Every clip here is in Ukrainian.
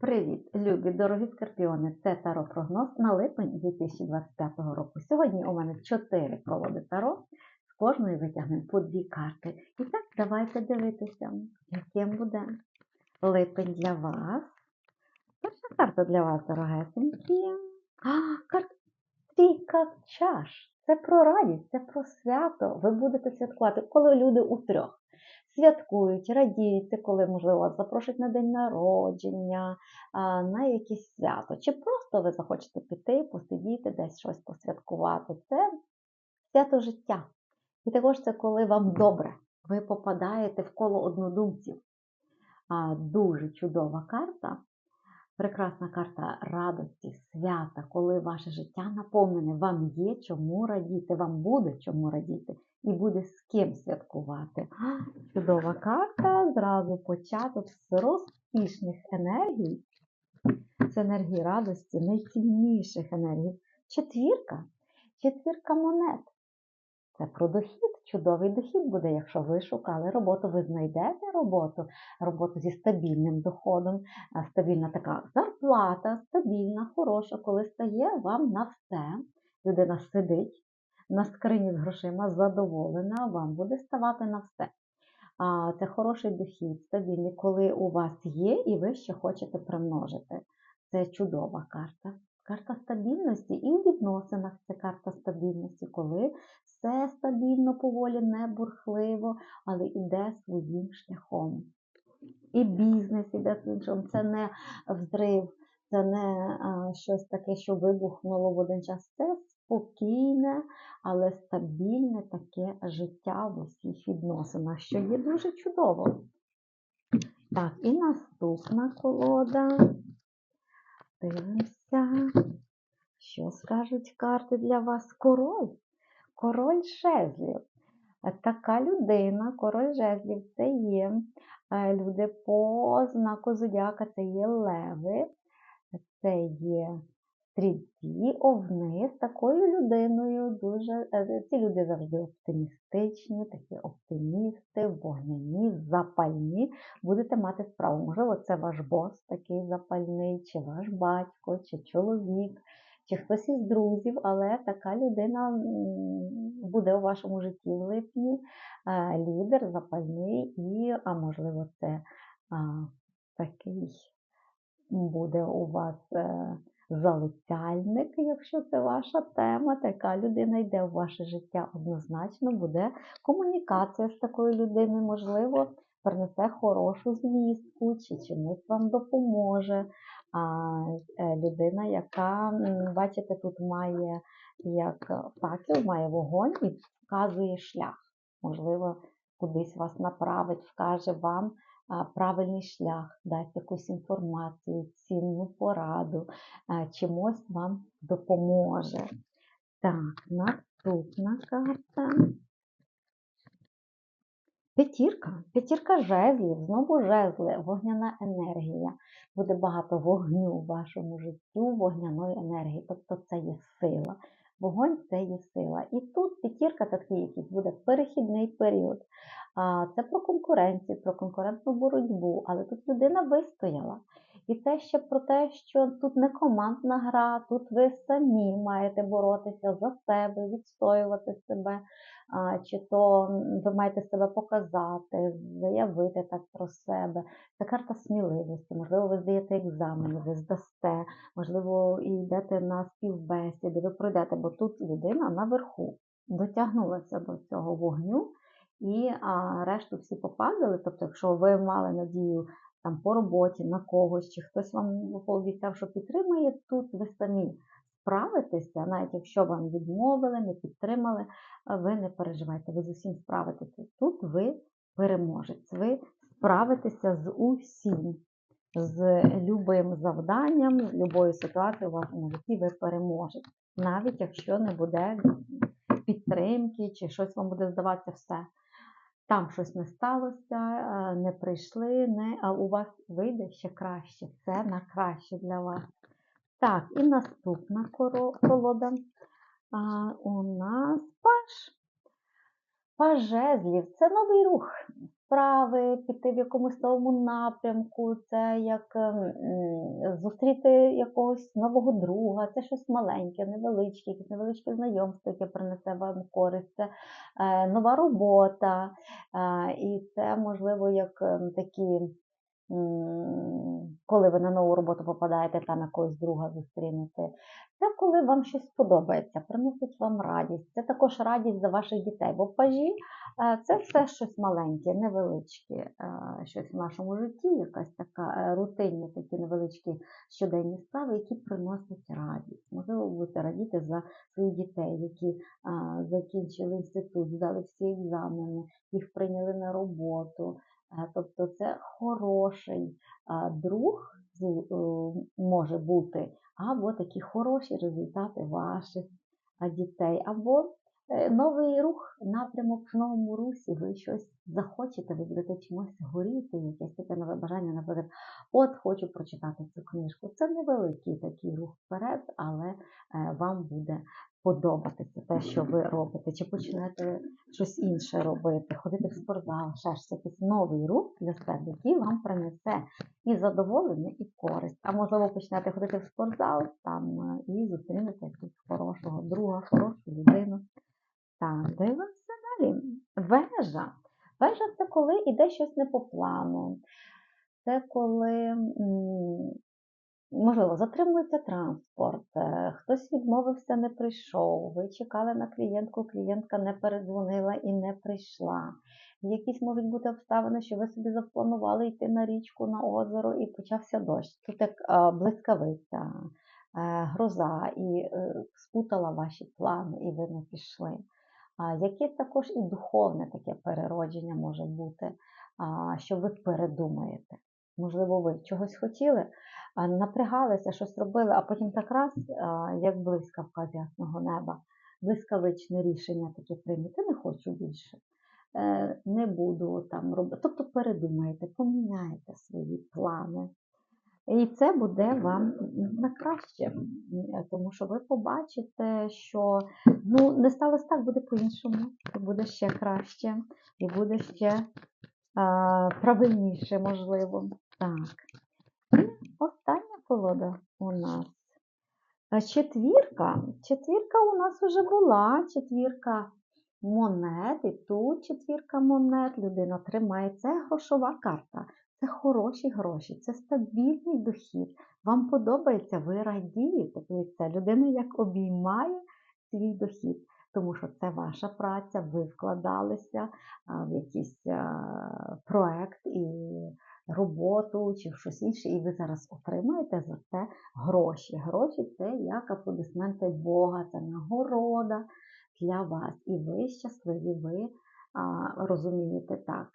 Привіт, любі дорогі скорпіони! Це Таро прогноз на липень 2025 року. Сьогодні у мене 4 колоди Таро. З кожної витягнемо по дві карти. І так, давайте дивитися, яким буде липень для вас. Перша карта для вас, дорогесенькі. А, карта Трійка чаш. Це про радість, це про свято. Ви будете святкувати, коли люди у трьох святкують, радіють, коли, можливо, вас запрошують на день народження, на якесь свято. Чи просто ви захочете піти, посидіти, десь щось посвяткувати. Це свято життя. І також це коли вам добре, ви попадаєте в коло однодумців. Дуже чудова карта. Прекрасна карта радості, свята, коли ваше життя наповнене, вам є чому радіти, вам буде чому радіти і буде з ким святкувати. Чудова карта, зразу початок з розкішних енергій. Це енергії радості, найцінніших енергій. Четвірка, четвірка монет. Це про дохід. Чудовий дохід буде, якщо ви шукали роботу, ви знайдете роботу, роботу зі стабільним доходом, стабільна така зарплата, стабільна, хороша, коли стає вам на все. Людина сидить на скрині з грошима, задоволена, вам буде ставати на все. Це хороший дохід, стабільний, коли у вас є і ви ще хочете примножити. Це чудова карта. Карта стабільності і у відносинах це карта стабільності, коли все стабільно, поволі, не бурхливо, але йде своїм шляхом. І бізнес іде своїм шляхом. Це не взрив, це не щось таке, що вибухнуло в один час. Це спокійне, але стабільне таке життя в усіх відносинах, що є дуже чудово. Так, і наступна колода. Дивимося, що скажуть карти для вас. Король. Король жезлів. Така людина, король жезлів, це є е, люди по знаку зодіака, це є леви, це є стрільці, овни. З такою людиною дуже е, ці люди завжди оптимістичні, такі оптимісти, вогняні, запальні. Будете мати справу. Можливо, це ваш бос такий запальний, чи ваш батько, чи чоловік, чи хтось із друзів, але така людина буде у вашому житті в липні, е, лідер, запальний, і, а можливо, це а, такий буде у вас. е, залицяльник, якщо це ваша тема, така людина йде в ваше життя однозначно, буде комунікація з такою людиною, можливо, принесе хорошу звістку, чи чимось вам допоможе. А е, людина, яка, бачите, тут має як факел, має вогонь і вказує шлях. Можливо, кудись вас направить, вкаже вам правильний шлях, дасть якусь інформацію, цінну пораду, чимось вам допоможе. Так, наступна карта. П'ятірка. П'ятірка жезлів, знову жезли, вогняна енергія. Буде багато вогню в вашому життю, вогняної енергії. Тобто це є сила. Вогонь це є сила. І тут п'ятірка такий якийсь буде перехідний період. Це про конкуренцію, про конкурентну боротьбу, але тут людина вистояла. І це ще про те, що тут не командна гра, тут ви самі маєте боротися за себе, відстоювати себе, чи то ви маєте себе показати, заявити так про себе. Це карта сміливості, можливо, ви здаєте екзамени, ви здасте, можливо, і йдете на співбесіди, ви пройдете, бо тут людина наверху дотягнулася до цього вогню. І а, решту всі попадали. Тобто, якщо ви мали надію там по роботі на когось, чи хтось вам пообіцяв, що підтримує, тут ви самі справитеся, навіть якщо вам відмовили, не підтримали, ви не переживайте, ви з усім справитеся. Тут ви переможець, ви справитеся з усім, з любим завданням, з любою ситуацією у вашому житті ви переможете. Навіть якщо не буде підтримки, чи щось вам буде здаватися все. Там щось не сталося, е, не прийшли, не, а у вас вийде ще краще. Це на краще для вас. Так, і наступна колода. А, у нас паж. Пажезлів. Це новий рух. Справи, піти в якомусь новому напрямку, це як ем, зустріти якогось нового друга, це щось маленьке, невеличке, якесь невеличке знайомство, яке принесе вам користь, це е, нова робота, е, і це можливо як ем, такі. Коли ви на нову роботу попадаєте, там якогось друга зустрінете. Це коли вам щось подобається, приносить вам радість. Це також радість за ваших дітей. Бо пажі Е, Це все щось маленьке, невеличке, е, щось в нашому житті, якась така е, рутинні такі невеличкі щоденні справи, які приносять радість. Можливо, будете радіти за своїх дітей, які закінчили інститут, здали всі екзамени, їх прийняли на роботу. Е, Тобто це хороший друг е, може бути, або такі хороші результати ваших дітей, або е, новий рух, напрямок в новому русі, ви щось захочете, ви будете чимось горіти, якесь таке нове бажання, наприклад, от хочу прочитати цю книжку. Це невеликий такий рух вперед, але е, вам буде подобатися те, що ви робите, чи почнете щось інше робити, ходити в спортзал, ще ж якийсь новий рух для себе, який вам принесе і задоволення, і користь. А можливо, почнете ходити в спортзал там е, і зустрінете якогось хорошого друга, хорошу людину. Так, дивимося далі. Вежа. Вежа це коли іде щось не по плану. Це коли, можливо, затримується транспорт, е, хтось відмовився, не прийшов, ви чекали на клієнтку, клієнтка не передзвонила і не прийшла. Якісь можуть бути обставини, що ви собі запланували йти на річку, на озеро і почався дощ. Тут як е, блискавиця, е, гроза і спутала ваші плани, і ви не пішли. А, Якесь також і духовне таке переродження може бути, що ви передумаєте. Можливо, ви чогось хотіли, напрягалися, щось робили, а потім так раз, як блискавка з ясного неба, блискавичне рішення таке прийняти, не хочу більше. Е, Не буду там робити. Тобто передумаєте, поміняєте свої плани. І це буде вам на краще, тому що ви побачите, що ну, не сталося так, буде по-іншому, буде ще краще, і буде ще правильніше, можливо. Так. І остання колода у нас. Четвірка. Четвірка у нас вже була. Четвірка монет, і тут четвірка монет. Людина тримає. Це грошова карта. Це хороші гроші, це стабільний дохід. Вам подобається, ви радієте. Дивіться, людина як обіймає свій дохід, тому що це ваша праця, ви вкладалися в якийсь проект і роботу чи в щось інше, і ви зараз отримаєте за це гроші. Гроші це як аплодисменти Бога, це нагорода для вас. І ви щасливі, ви розумієте так.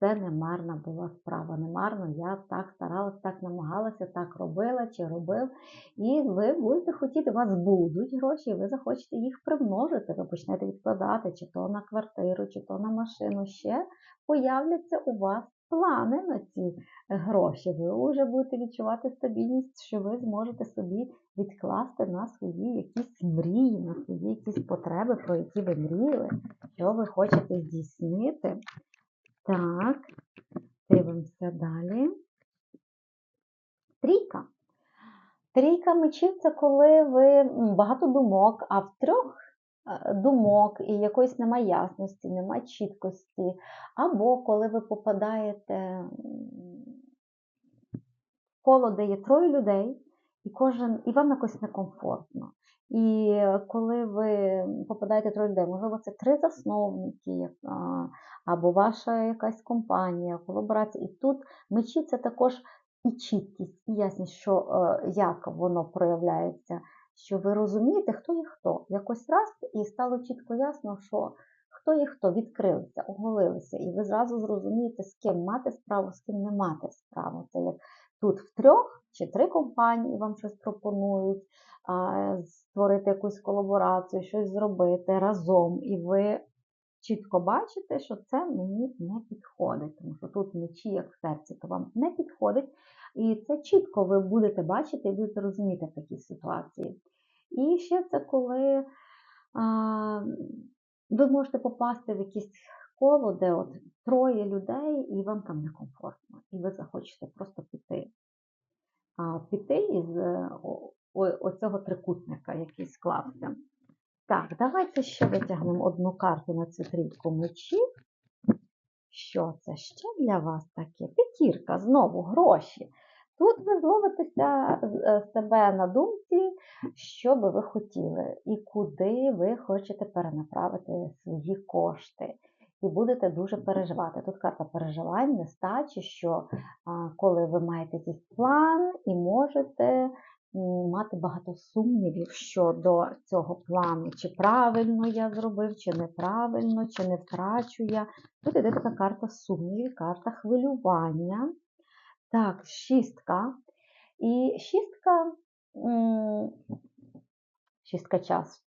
Це не марна була справа, не марно. Я так старалася, так намагалася, так робила чи робив. І ви будете хотіти, у вас будуть гроші, і ви захочете їх примножити. Ви почнете відкладати чи то на квартиру, чи то на машину. Ще появляться у вас плани на ці гроші. Ви вже будете відчувати стабільність, що ви зможете собі відкласти на свої якісь мрії, на свої якісь потреби, про які ви мріяли, що ви хочете здійснити. Так, дивимося далі. Трійка. Трійка мечів це коли ви багато думок, а в трьох е, думок і якоїсь немає ясності, немає чіткості. Або коли ви попадаєте в коло, де є троє людей, і кожен, і вам якось некомфортно. І коли ви попадаєте троє людей, можливо, це три засновники, або ваша якась компанія, колаборація. І тут мечі це також і чіткість, і ясність, що е, як воно проявляється, що ви розумієте, хто є хто. Якось раз і стало чітко ясно, що хто є хто, відкрилися, оголилися, і ви зразу зрозумієте, з ким мати справу, з ким не мати справу. Це як тут в трьох чи три компанії вам щось пропонують, створити якусь колаборацію, щось зробити разом, і ви чітко бачите, що це мені не підходить, тому що тут мечі, як в серці, то вам не підходить. І це чітко ви будете бачити і будете розуміти в такій ситуації. І ще це коли а, ви можете попасти в якісь коло, де от троє людей, і вам там некомфортно, і ви захочете просто піти. А, піти із е, оцього трикутника, який склався. Так, давайте ще витягнемо одну карту на цю трійку мечів. Що це ще для вас таке? П'ятірка, знову гроші. Тут ви зловитеся е, себе на думці, що би ви хотіли, і куди ви хочете перенаправити свої кошти. І будете дуже переживати. Тут карта переживань, нестачі, що коли ви маєте якийсь план і можете мати багато сумнівів щодо цього плану, чи правильно я зробив, чи неправильно, чи не втрачу я. Тут іде така карта сумнівів, карта хвилювання. Так, шістка. І шістка, шістка часу.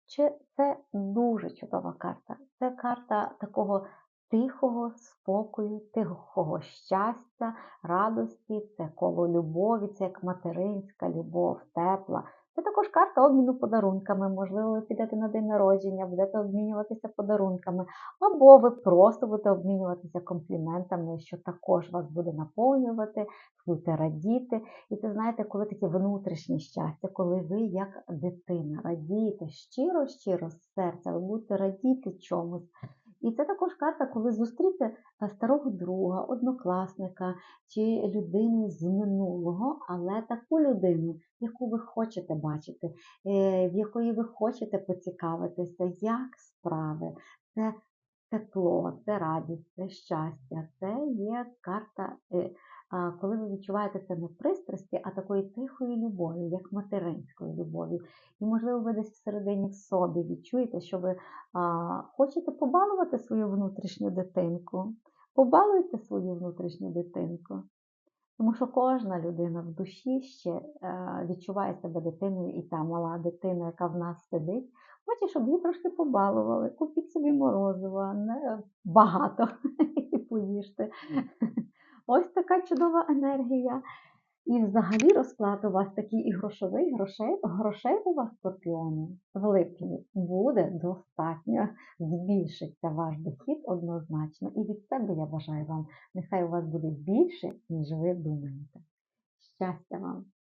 Це дуже чудова карта. Це карта такого тихого спокою, тихого щастя, радості, це коло любові, це як материнська любов, тепла. Це також карта обміну подарунками. Можливо, ви підете на день народження, будете обмінюватися подарунками, або ви просто будете обмінюватися компліментами, що також вас буде наповнювати, будете радіти. І це знаєте, коли таке внутрішнє щастя, коли ви як дитина радієте щиро-щиро з серця, ви будете радіти чомусь. І це також карта, коли зустріти е, старого друга, однокласника чи людину з минулого, але таку людину, яку ви хочете бачити, е, в якої ви хочете поцікавитися, як справи. Це тепло, це радість, це щастя, це є карта, е, коли ви відчуваєте це не пристрасті, а такої тихої любові, як материнської любові. І, можливо, ви десь всередині в собі відчуєте, що ви хочете побалувати свою внутрішню дитинку. Побалуйте свою внутрішню дитинку. Тому що кожна людина в душі ще е, відчуває себе дитиною, і та мала дитина, яка в нас сидить, хоче, щоб її трошки побалували. Купіть собі морозива, не багато і поїжте. Ось така чудова енергія. І взагалі розклад у вас такий і грошовий, грошей, грошей у вас скорпіони в липні буде достатньо. Збільшиться ваш дохід однозначно. І від себе я бажаю вам, нехай у вас буде більше, ніж ви думаєте. Щастя вам!